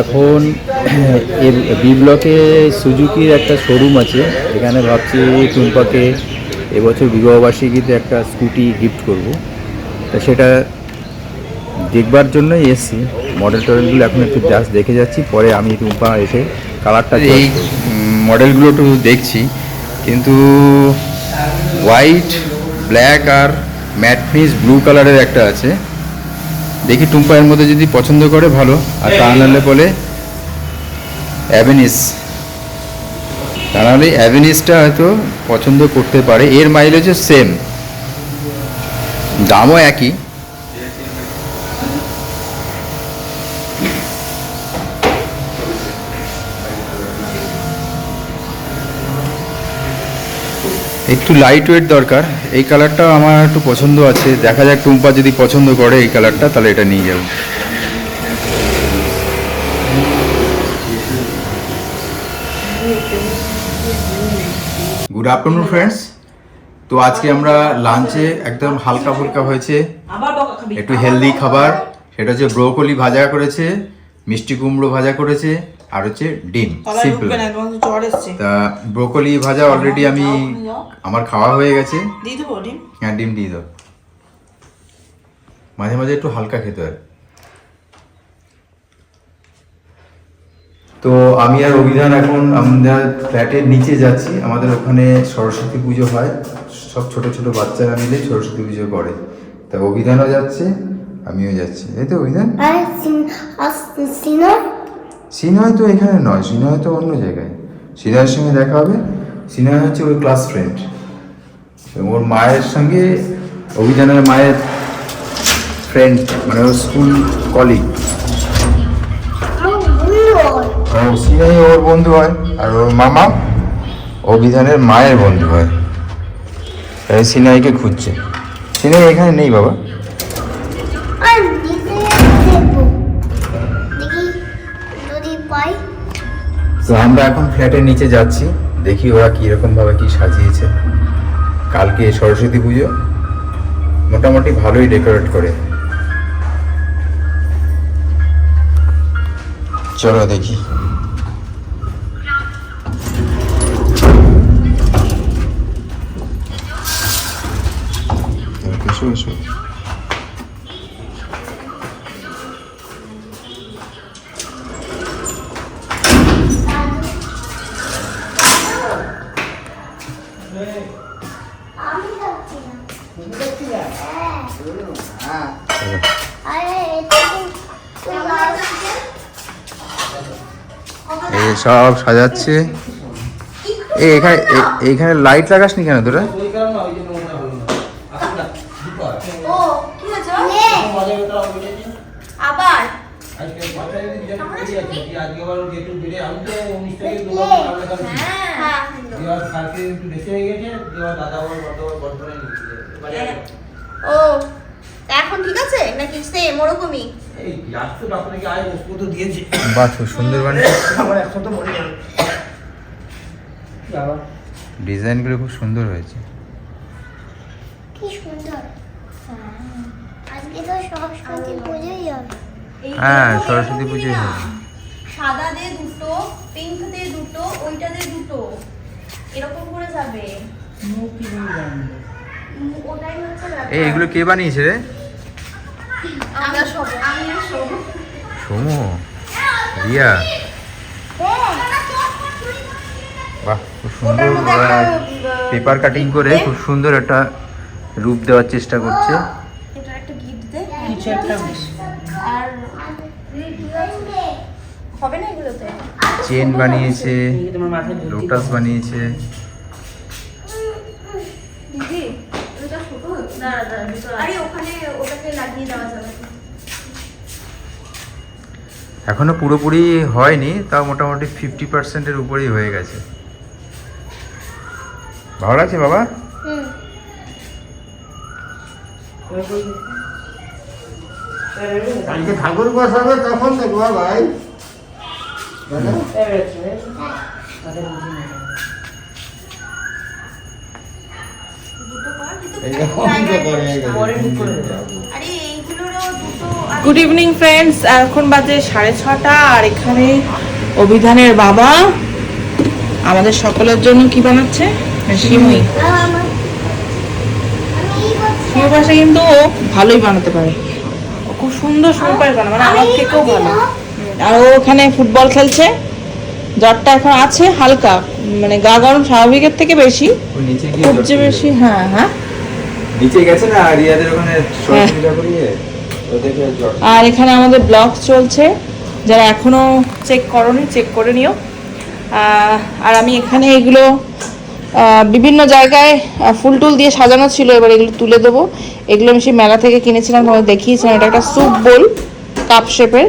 এখন এর বি ব্লকে সুজুকির একটা শোরুম আছে এখানে ভাবছি টুম্পাকে এবছর বিবাহবার্ষিকীতে একটা স্কুটি গিফট করব। তা সেটা দেখবার জন্যই এসছি। মডেল টডেলগুলো এখন একটু জাস্ট দেখে যাচ্ছি পরে আমি টুম্পা এসে কালারটা এই মডেলগুলো একটু দেখছি কিন্তু হোয়াইট ব্ল্যাক আর ম্যাট ফিস ব্লু কালারের একটা আছে। দেখি টুম্পায়ের মধ্যে যদি পছন্দ করে ভালো। আর তা নাহলে বলে অ্যাভেনিস। তা নাহলে অ্যাভেনিসটা হয়তো পছন্দ করতে পারে। এর মাইলেজও সেম দামও একই। একটু লাইট ওয়েট দরকার। এই কালারটা আমার একটু পছন্দ আছে। দেখা যাক টুম্পা যদি পছন্দ করে এই কালারটা তাহলে এটা নিয়ে যাব। গুড আফটারনুন ফ্রেন্ডস তো আজকে আমরা লাঞ্চে একদম হালকা ফুলকা হয়েছে। একটু হেলদি খাবার। সেটা হচ্ছে ব্রোকলি ভাজা করেছে, মিষ্টি কুমড়ো ভাজা করেছে। আর হচ্ছে ডিম সিম্পল। তো ব্রোকলি ভাজা অলরেডি আমি আমার খাওয়া হয়ে গেছে। হ্যাঁ ডিম দিয়ে দাও। মাঝে মাঝে একটু হালকা খেতে হয়। তো আমি আর অভিধান এখন আমরা ফ্ল্যাটের নিচে যাচ্ছি। আমাদের ওখানে সরস্বতী পুজো হয়। সব ছোট ছোট বাচ্চারা মিলে সরস্বতী পুজো করে। তা অভিধানও যাচ্ছে আমিও যাচ্ছি। এই তো অভিধান। আর সিনয় তো এখানে নয় সিনয় তো অন্য জায়গায়। সিনয়ের সঙ্গে দেখা হবে। সিনয় হচ্ছে ওর ক্লাস ফ্রেন্ড ওর মায়ের সঙ্গে অভিযানের মায়ের ফ্রেন্ড মানে ওর স্কুল কলিগ ও ওর বন্ধু হয়, আর ওর মামা অভিধানের মায়ের বন্ধু হয়। তাই খুঁজছে। সিনাই এখানে নেই বাবা। তো আমরা এখন ফ্ল্যাটের নিচে যাচ্ছি। দেখি ওরা কীরকম ভাবে কি সাজিয়েছে। কালকে সরস্বতী পুজো। মোটামুটি ভালোই ডেকোরেট করে। চলো দেখি। এসো। সব সাজাচ্ছে। এ এখানে এ- এইখানে লাইট লাগাসনি কেন তোরা? ও আবার? হ্যাঁ। ও। এখন ঠিক আছে? নাকি সেম ওরকমই? বাহ খুব সুন্দর বানিয়ে ডিজাইনগুলো খুব সুন্দর হয়েছে। কি সুন্দর। আজকে তো সরস্বতী পুজোই হবে। হ্যাঁ সরস্বতী পুজোই হবে। সাদা দিয়ে দুটো পিঙ্ক দিয়ে দুটো ওইটা দিয়ে দুটো। এরকম করে যাবে। এই এগুলো কে বানিয়েছে রে? আমরা সব আমি আর সব সোমু রিয়া। বাহ খুব সুন্দর পেপার কাটিং করে খুব সুন্দর একটা রূপ দেওয়ার চেষ্টা করছে। এটা একটা গিফট দে। কিছু একটা আর হবে না এগুলোতে? চেন বানিয়েছে লোটাস বানিয়েছে। আরে ওখানে ওটাকে লাগিয়ে দেওয়া যাবে। এখনও পুরোপুরি হয়নি তাও মোটামুটি ফিফটি পার্সেন্টের উপরেই হয়ে গেছে। ভালো লাগছে বাবা? কালকে ঠাকুর বসাবে তখন দেখব ভাই। গুড ইভিনিং ফ্রেন্ডস এখন বাজে সাড়ে ছটা আর এখানে অভিধানের বাবা আমাদের সকলের জন্য কি বানাচ্ছে? সিমুই। পাশে কিন্তু ও ভালোই বানাতে পারে। খুব সুন্দর সুন্দর পায় বানায় মানে আমার থেকেও ভালো। আর ও ওখানে ফুটবল খেলছে। জ্বরটা এখন আছে হালকা মানে গা গরম স্বাভাবিকের থেকে বেশি। খুব যে বেশি হ্যাঁ হ্যাঁ। নিচে গেছে না? রিয়াদের ওখানে জ্বর আর এখানে আমাদের ব্লগ চলছে। যারা এখনও চেক করনি চেক করে নিও। আর আমি এখানে এগুলো বিভিন্ন জায়গায় ফুল টুল দিয়ে সাজানো ছিল। এবার এগুলো তুলে দেবো। এগুলো আমি সেই মেলা থেকে কিনেছিলাম তোমাদের দেখিয়েছিলাম। এটা একটা স্যুপ বোল কাপ শেপের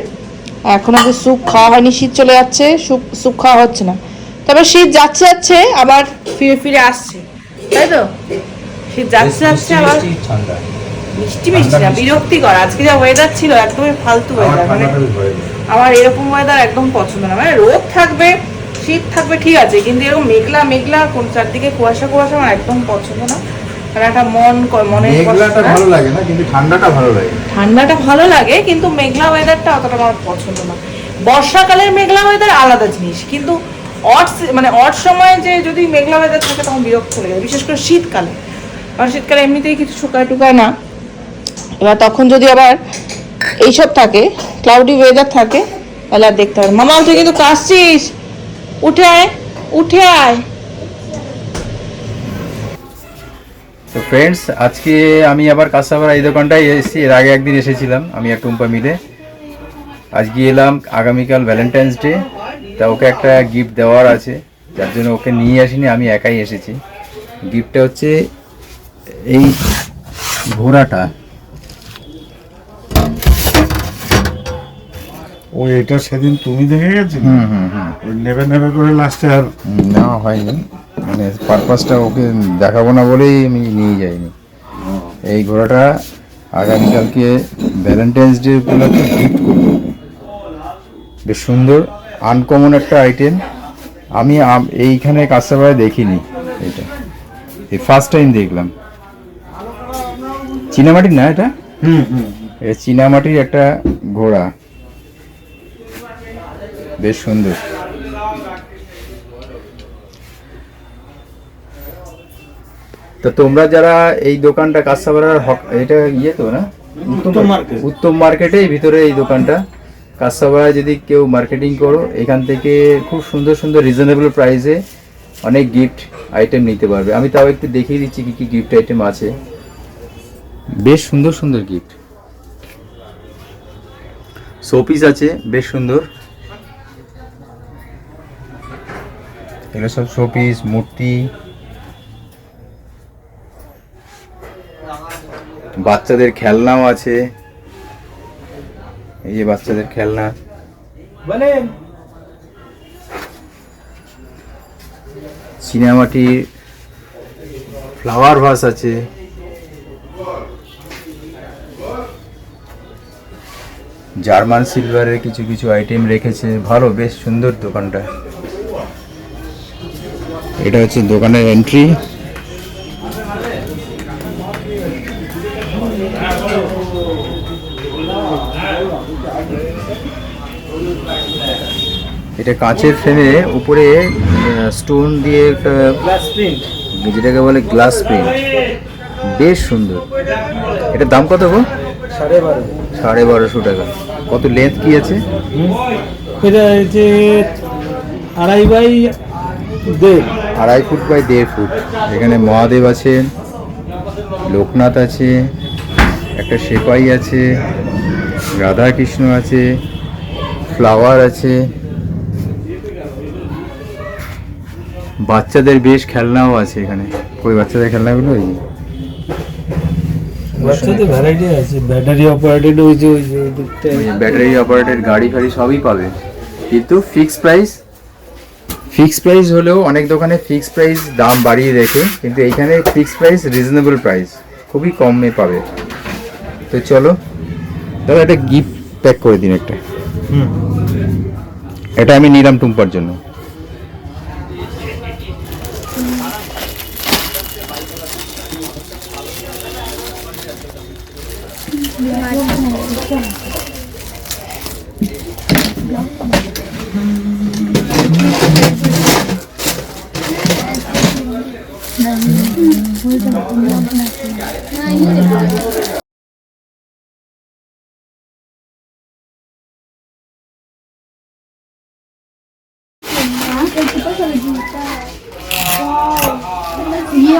এখন অব্দি স্যুপ খাওয়া হয়নি শীত চলে যাচ্ছে। স্যুপ স্যুপ খাওয়া হচ্ছে না। তবে শীত যাচ্ছে যাচ্ছে আবার ফিরে ফিরে আসছে। তাই তো? শীত যাচ্ছে যাচ্ছে আবার মিষ্টি মিষ্টি না বিরক্তিকর। আজকে যা ওয়েদার ছিল একদমই ফালতু ওয়েদার মানে আমার এরকম ওয়েদার একদম পছন্দ না। মানে রোদ থাকবে শীত থাকবে ঠিক আছে কিন্তু এরকম মেঘলা মেঘলা কোন চারদিকে কুয়াশা কুয়াশা আমার একদম পছন্দ না। কারণ একটা মন ক- মনের মেঘলাটা ভালো লাগে না কিন্তু ঠান্ডাটা ভালো লাগে। ঠান্ডাটা ভালো লাগে কিন্তু মেঘলা ওয়েদারটা অতটা আমার পছন্দ না। বর্ষাকালের মেঘলা ওয়েদার আলাদা জিনিস কিন্তু অট মানে অট সময় যে যদি মেঘলা ওয়েদার থাকে তখন বিরক্ত লেগে যায় বিশেষ করে শীতকালে। কারণ শীতকালে এমনিতেই কিছু শুকায় টুকায় না। এবার তখন যদি আবার এইসব থাকে ক্লাউডি ওয়েদার থাকে, তাহলে আর দেখতে হবে মামা, তুই কিন্তু কাশছিস। উঠে আয় উঠে আয়। তো ফ্রেন্ডস আজকে আমি আবার কাঁসাপাড়া এই দোকানটায় এসেছি। এর আগে একদিন এসেছিলাম আমি আর টুম্পা মিলে। আজকে এলাম আগামীকাল ভ্যালেন্টাইন্স ডে তা ওকে একটা গিফট দেওয়ার আছে। যার জন্য ওকে নিয়ে আসিনি, আমি একাই এসেছি। গিফটটা হচ্ছে এই ঘোড়াটা ও এটা সেদিন তুমি দেখে গেছো হুম হুম হুম। ওই নেবে নেবে করে লাস্টে আর নেওয়া হয়নি। মানে পারপাসটা ওকে দেখাবো না বলেই আমি নিয়ে যাইনি। এই ঘোড়াটা আগামীকালকে ভ্যালেন্টাইন্স ডে উপলক্ষে গিফট করব। বেশ সুন্দর আনকমন একটা আইটেম আমি এইখানে কাঁচাপাড়ায় দেখিনি এটা। এই ফার্স্ট টাইম দেখলাম। চীনামাটির না এটা? হুম হুম এটা চীনামাটির একটা ঘোড়া। বেশ সুন্দর। তো তোমরা যারা এই দোকানটা হক এটা ইয়ে তো না? উত্তম মার্কেট। ভিতরে এই দোকানটা। কাঁচাপাড়ায় যদি কেউ মার্কেটিং করো এখান থেকে খুব সুন্দর সুন্দর রিজনেবল প্রাইসে অনেক গিফট আইটেম নিতে পারবে। আমি তাও একটু দেখিয়ে দিচ্ছি কি কি গিফট আইটেম আছে। বেশ সুন্দর সুন্দর গিফট শোপিস আছে বেশ সুন্দর। এগুলো সব শোপিস মূর্তি। বাচ্চাদের খেলনাও আছে। এই যে বাচ্চাদের খেলনা। সিনেমাটির ফ্লাওয়ার ভাস আছে। জার্মান সিলভারের কিছু কিছু আইটেম রেখেছে। ভালো বেশ সুন্দর দোকানটা। এটা হচ্ছে দোকানের এন্ট্রি এটা কাঁচের ফ্রেমে উপরে স্টোন দিয়ে একটা যেটাকে বলে গ্লাস প্রিন্ট বেশ সুন্দর। এটার দাম কত গো? সাড়ে বারো সাড়ে বারোশো টাকা। কত লেন্থ কি আছে? এটা হচ্ছে আড়াই বাই দেড়। আড়াই ফুট বাই দেড় ফুট। এখানে মহাদেব আছে লোকনাথ আছে একটা সেপাই আছে রাধা কৃষ্ণ আছে ফ্লাওয়ার আছে। বাচ্চাদের বেশ খেলনাও আছে এখানে। ওই বাচ্চাদের খেলনাগুলো? ওই বাচ্চাদের ভ্যারাইটি আছে ব্যাটারি অপারেটেড ওই যে ওই যে ওই ব্যাটারি অপারেটেড গাড়ি ফাড়ি সবই পাবে। কিন্তু ফিক্স প্রাইস ফিক্স প্রাইস হলেও অনেক দোকানে ফিক্স প্রাইস দাম বাড়িয়ে রেখে কিন্তু এইখানে ফিক্স প্রাইস রিজনেবল প্রাইস খুবই কমে পাবে। তো চলো দাদা একটা গিফট প্যাক করে দিন একটা। হুম। এটা আমি নিলাম টুম্পার জন্য।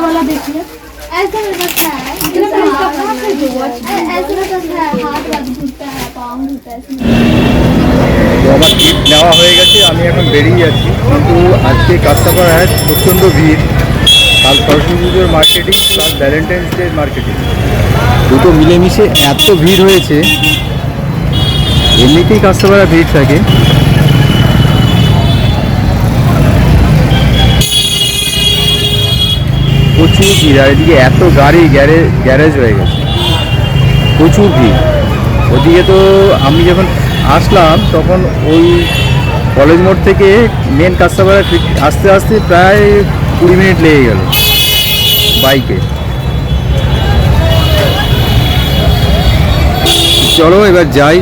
वाला देखिए ऐसा लगता है ऐसा लगता है हाथ वाथ घूमता है पाँव घूमता है তো আমার গিফট নেওয়া হয়ে গেছে আমি এখন বেরিয়ে যাচ্ছি কিন্তু আজকে কাস্টমার প্রচণ্ড ভিড় কাল সরস্বতী পুজোর marketing plus Valentine's Day marketing দুটো মিলেমিশে এত ভিড় হয়েছে এমনিতেই কাস্টমাররা ভিড় থাকে প্রচুর ভিড়, আর এদিকে এত গাড়ি গ্যারেজ গ্যারেজ হয়ে গেছে। প্রচুর ভিড়। ওদিকে তো আমি যখন আসলাম, তখন ওই কলেজ মোড় থেকে মেন কাস্টমার আস্তে আস্তে প্রায় কুড়ি মিনিট লেগে গেল বাইকে। চলো এবার যাই।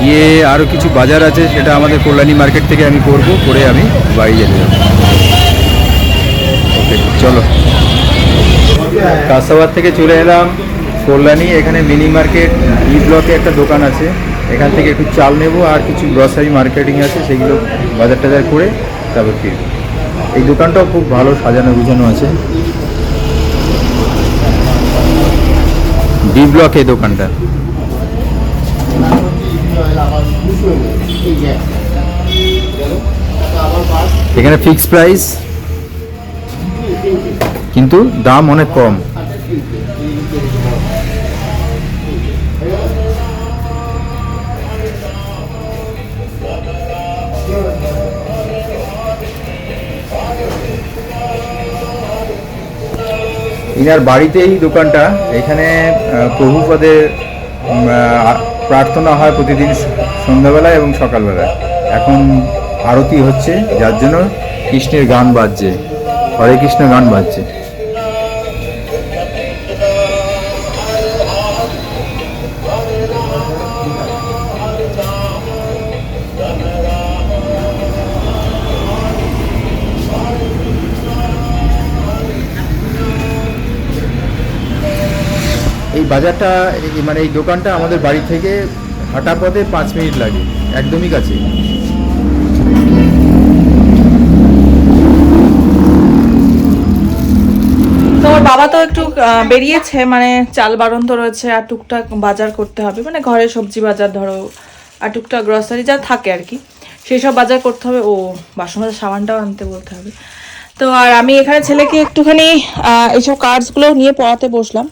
গিয়ে আরও কিছু বাজার আছে, সেটা আমাদের কল্যাণী মার্কেট থেকে আমি করব, করে আমি বাড়ি যেতে যাব। ওকে, চলো। কাসাবাদ থেকে চলে এলাম কল্যাণী, এখানে মিনি মার্কেট ই ব্লকে একটা দোকান আছে। এখান থেকে একটু চাল নেব আর কিছু গ্রসারি মার্কেটিং আছে, সেগুলো বাজার টাজার করে তারপর ফিরব। এই দোকানটাও খুব ভালো সাজানো গুছানো আছে। ডি ব্লক এই দোকানটা। এখানে ফিক্স প্রাইস কিন্তু দাম অনেক কম। ইনার বাড়িতেই দোকানটা। এখানে প্রভুপদের প্রার্থনা হয় প্রতিদিন স- সন্ধ্যাবেলায় এবং সকালবেলায়। এখন আরতি হচ্ছে, যার জন্য কৃষ্ণের গান বাজছে। হরে কৃষ্ণ গান বাজছে। এই বাজারটা মানে এই দোকানটা আমাদের বাড়ি থেকে হাঁটা পথে পাঁচ মিনিট লাগে, একদমই কাছে তো আমার বাবা তো একটু বেরিয়েছে মানে চাল বারণ তো রয়েছে আর টুকটাক বাজার করতে হবে। মানে ঘরে সবজি বাজার ধরো, আর টুকটাক গ্রসারি যা থাকে আর কি। সেই সব বাজার করতে হবে। ও, বাসন মাজার সাবানটাও আনতে বলতে হবে। তো আর আমি এখানে ছেলেকে একটুখানি এইসব কার্ডসগুলো নিয়ে পড়াতে বসলাম।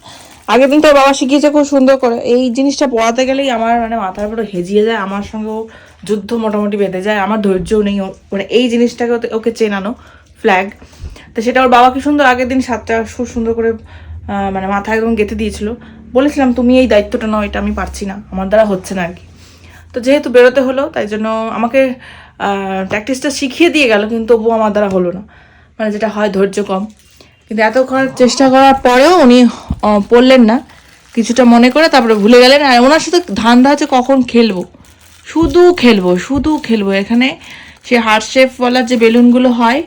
আগের দিন তোর বাবা শিখিয়েছে খুব সুন্দর করে। এই জিনিসটা পড়াতে গেলেই আমার মানে মাথার পুরো হেজিয়ে যায়, আমার সঙ্গেও যুদ্ধ মোটামুটি বেঁধে যায়, আমার ধৈর্যও নেই। মানে এই জিনিসটাকে ওকে চেনানো ফ্ল্যাগ তো সেটা ওর বাবা কি সুন্দর আগের দিন সাতটা খুব সুন্দর করে মানে মাথায় একদম গেঁথে দিয়েছিল। বলেছিলাম, তুমি এই দায়িত্বটা নাও, এটা আমি পারছি না। আমার দ্বারা হচ্ছে না আর কি তো যেহেতু বেরোতে হলো, তাই জন্য আমাকে প্র্যাকটিসটা শিখিয়ে দিয়ে গেল, কিন্তু তবুও আমার দ্বারা হলো না। মানে যেটা হয় ধৈর্য কম। কিন্তু এতক্ষণ চেষ্টা করার পরেও উনি পড়লেন না। কিছুটা মনে করে তারপরে ভুলে গেলেন। আর ওনার সাথে ধান্দা আছে কখন খেলব? শুধু খেলব শুধু খেলব। এখানে সে হার্ট শেপওয়ালা যে বেলুনগুলো হয়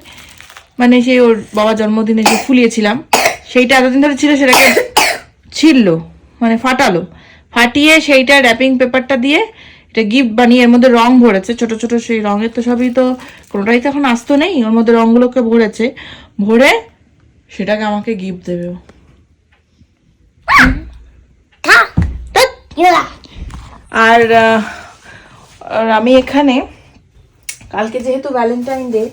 মানে সেই ওর বাবা জন্মদিনে যে ফুলিয়েছিলাম, সেইটা এতদিন ধরে ছিল, সেটাকে ছিললো মানে ফাটালো। ফাটিয়ে সেইটা র্যাপিং পেপারটা দিয়ে এটা গিফট বানিয়ে এর মধ্যে রং ভরেছে। ছোট ছোট সেই রঙের তো সবই তো কোনোটাই তো এখন আসতো নেই, ওর মধ্যে রঙগুলোকে ভরেছে। ভরে সেটাকে আমাকে গিফট দেবে আর আমি এখানে, কালকে যেহেতু ভ্যালেন্টাইন ডে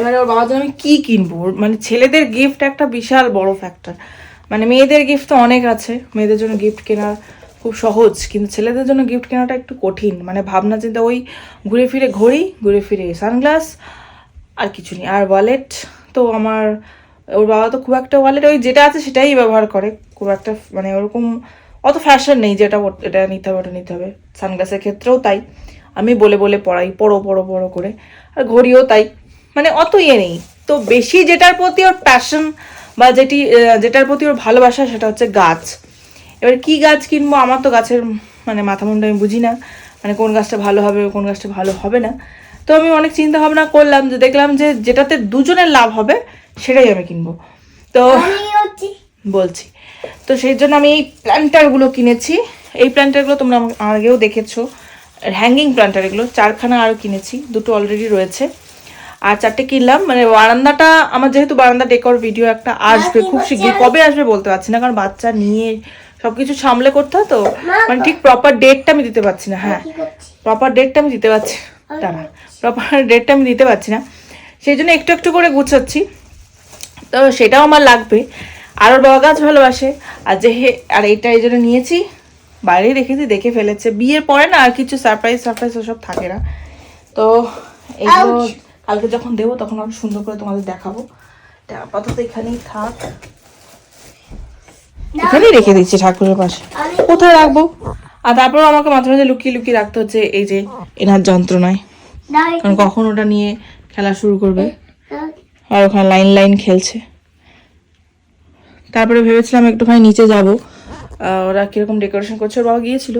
এবারে ওর বাবার জন্য আমি কী কিনবো? মানে ছেলেদের গিফট একটা বিশাল বড় ফ্যাক্টর মানে মেয়েদের গিফট তো অনেক আছে। মেয়েদের জন্য গিফট কেনা খুব সহজ, কিন্তু ছেলেদের জন্য গিফট কেনাটা একটু কঠিন। মানে ভাবনা চিন্তা, ওই ঘুরে ফিরে ঘড়ি, ঘুরে ফিরে সানগ্লাস আর কিছু নেই। আর ওয়ালেট তো আমার, ওর বাবা তো খুব একটা ওয়ালেট ওই যেটা আছে সেটাই ব্যবহার করে। খুব একটা মানে ওরকম অত ফ্যাশন নেই যে এটা ওর- এটা নিতে হবে, ওটা নিতে হবে। সানগ্লাসের ক্ষেত্রেও তাই। আমি বলে বলে পড়াই, পড়ো পড়ো পড়ো করে। আর ঘড়িও তাই। মানে অত ইয়ে নেই। তো বেশি যেটার প্রতি ওর প্যাশন বা যেটি যেটার প্রতি ওর ভালোবাসা সেটা হচ্ছে গাছ। এবার কি গাছ কিনবো? আমার তো গাছের মানে মাথা মুন্ডু আমি বুঝি না। মানে কোন গাছটা ভালো হবে কোন গাছটা ভালো হবে না। তো আমি অনেক চিন্তা ভাবনা করলাম যে দেখলাম যে যেটাতে দুজনের লাভ হবে সেটাই আমি কিনবো। তো বলছি। তো সেই জন্য আমি এই প্ল্যান্টারগুলো কিনেছি। এই প্ল্যান্টারগুলো তোমরা আগেও দেখেছ। হ্যাঙ্গিং প্ল্যান্টার এগুলো চারখানা আরও কিনেছি। দুটো অলরেডি রয়েছে। আর চারটে কিনলাম। মানে বারান্দাটা আমার যেহেতু বারান্দা ডেকর ভিডিও একটা আসবে খুব শিগগির। কবে আসবে বলতে পারছি না কারণ বাচ্চা নিয়ে সব কিছু সামলে করতে হয় তো। মানে ঠিক প্রপার ডেটটা আমি দিতে পারছি না হ্যাঁ। প্রপার ডেটটা আমি দিতে পারছি না। দাঁড়া প্রপার ডেটটা আমি দিতে পারছি না। সেই জন্য একটু একটু করে গুছাচ্ছি। তো সেটাও আমার লাগবে। আর ওর বাবা গাছ ভালোবাসে। আর যে হে আর এইটা এই জন্য নিয়েছি। বাইরে রেখেছি দেখে ফেলেছে। বিয়ের পরে না আর কিছু সারপ্রাইজ সারপ্রাইজ ওসব থাকে না। তো এগুলো কালকে যখন দেবো তখন আমি সুন্দর করে তোমাদের দেখাবো। আপাতত এখানেই থাক। এখানেই রেখে দিচ্ছি ঠাকুরের পাশে। কোথায় রাখব? আর তারপর আমাকে মাঝে মাঝে লুকিয়ে লুকিয়ে রাখতে হচ্ছে এই যে এনার যন্ত্রণায়। কারণ কখন ওটা নিয়ে খেলা শুরু করবে? আর ওখানে লাইন লাইন খেলছে। তারপরে ভেবেছিলাম একটুখানি নিচে যাব। ওরা কীরকম ডেকোরেশন করছে ওর বাবা গিয়েছিল।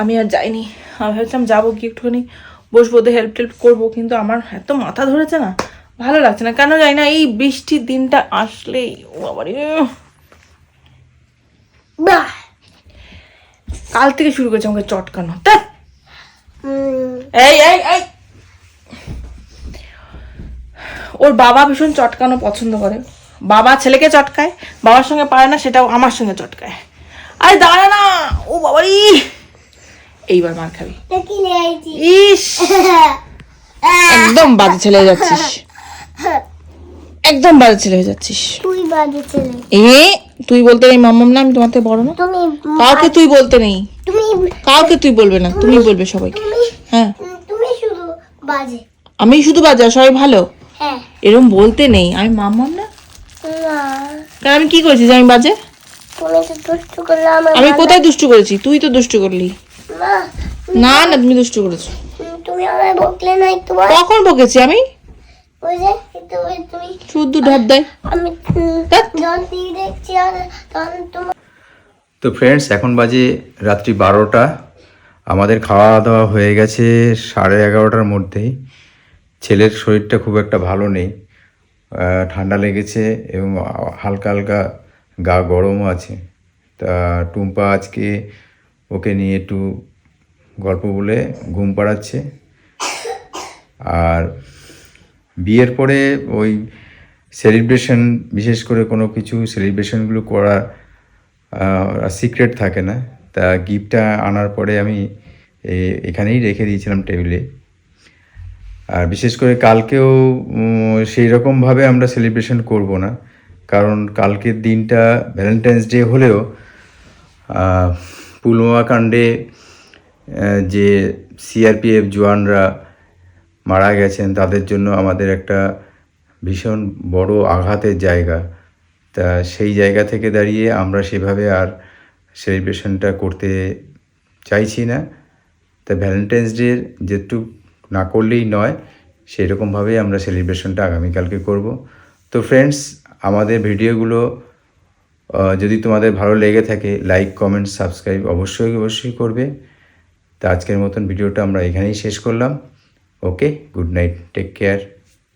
আমি আর যাইনি। আমি ভেবেছিলাম যাব গিয়ে একটুখানি বসবো ওদের হেল্প টেল্প করব কিন্তু আমার এত মাথা ধরেছে না ভালো লাগছে না। কেন যাই না এই বৃষ্টির দিনটা আসলেই বাবারে কাল থেকে শুরু করেছে আমাকে চটকানো। এই এই এই। ওর বাবা ভীষণ চটকানো পছন্দ করে। বাবা ছেলেকে চটকায় বাবার সঙ্গে পারে না সেটাও আমার সঙ্গে চটকায়। আরে দাঁড়া না ও বাবারি এইবার মার খাবি। ইস! একদম বাজে ছেলে হয়ে যাচ্ছিস। একদম বাজে ছেলে হয়ে যাচ্ছিস। তুই বাজে ছেলে এ তুই বলতে নেই মাম্মাম না আমি তোমার থেকে বড় না। কাউকে তুই বলতে নেই। তুমি কাউকে তুই বলবে না তুমি বলবে সবাইকে। হ্যাঁ। তুমি শুধু বাজে। আমি শুধু বাজে সবাই ভালো। হ্যাঁ। এরকম বলতে নেই। আমি মাম্মাম না? না। কারণ আমি কি করেছি আমি বাজে? আমি কোথায় দুষ্টু করেছি? তুই তো দুষ্টু করলি। না না তুমি দুষ্টু করেছ। তুমি আমায় বকলে না একটু কখন বকেছি আমি? ওই যে তুমি। শুদ্ধ ঢাপ দেয়। আমি। যখন টিভি দেখছি আর তখন তোমার তো ফ্রেন্ডস এখন বাজে রাত্রি বারোটা। আমাদের খাওয়া দাওয়া হয়ে গেছে সাড়ে এগারোটার মধ্যেই। ছেলের শরীরটা খুব একটা ভালো নেই। ঠান্ডা লেগেছে এবং হালকা হালকা গা গরমও আছে। তা টুম্পা আজকে ওকে নিয়ে একটু গল্প বলে ঘুম পাড়াচ্ছে। আর বিয়ের পরে ওই সেলিব্রেশন বিশেষ করে কোনো কিছু সেলিব্রেশনগুলো করা সিক্রেট থাকে না। তা গিফটটা আনার পরে আমি এখানেই রেখে দিয়েছিলাম টেবিলে আর বিশেষ করে কালকেও সেই রকমভাবে আমরা সেলিব্রেশন করব না। কারণ কালকের দিনটা ভ্যালেন্টাইন্স ডে হলেও পুলওয়ামা কাণ্ডে যে সিআরপিএফ জওয়ানরা মারা গেছেন, তাদের জন্য আমাদের একটা ভীষণ বড় আঘাতের জায়গা। তা সেই জায়গা থেকে দাঁড়িয়ে আমরা সেভাবে আর সেলিব্রেশনটা করতে চাইছি না। তা ভ্যালেন্টাইন্স ডে যেটুক না করলেই নয় সেই রকমভাবেই আমরা সেলিব্রেশনটা আগামীকালকে করব। তো ফ্রেন্ডস আমাদের ভিডিওগুলো যদি তোমাদের ভালো লেগে থাকে লাইক কমেন্ট সাবস্ক্রাইব অবশ্যই অবশ্যই করবে। তা আজকের মতন ভিডিওটা আমরা এখানেই শেষ করলাম। Okay good night take care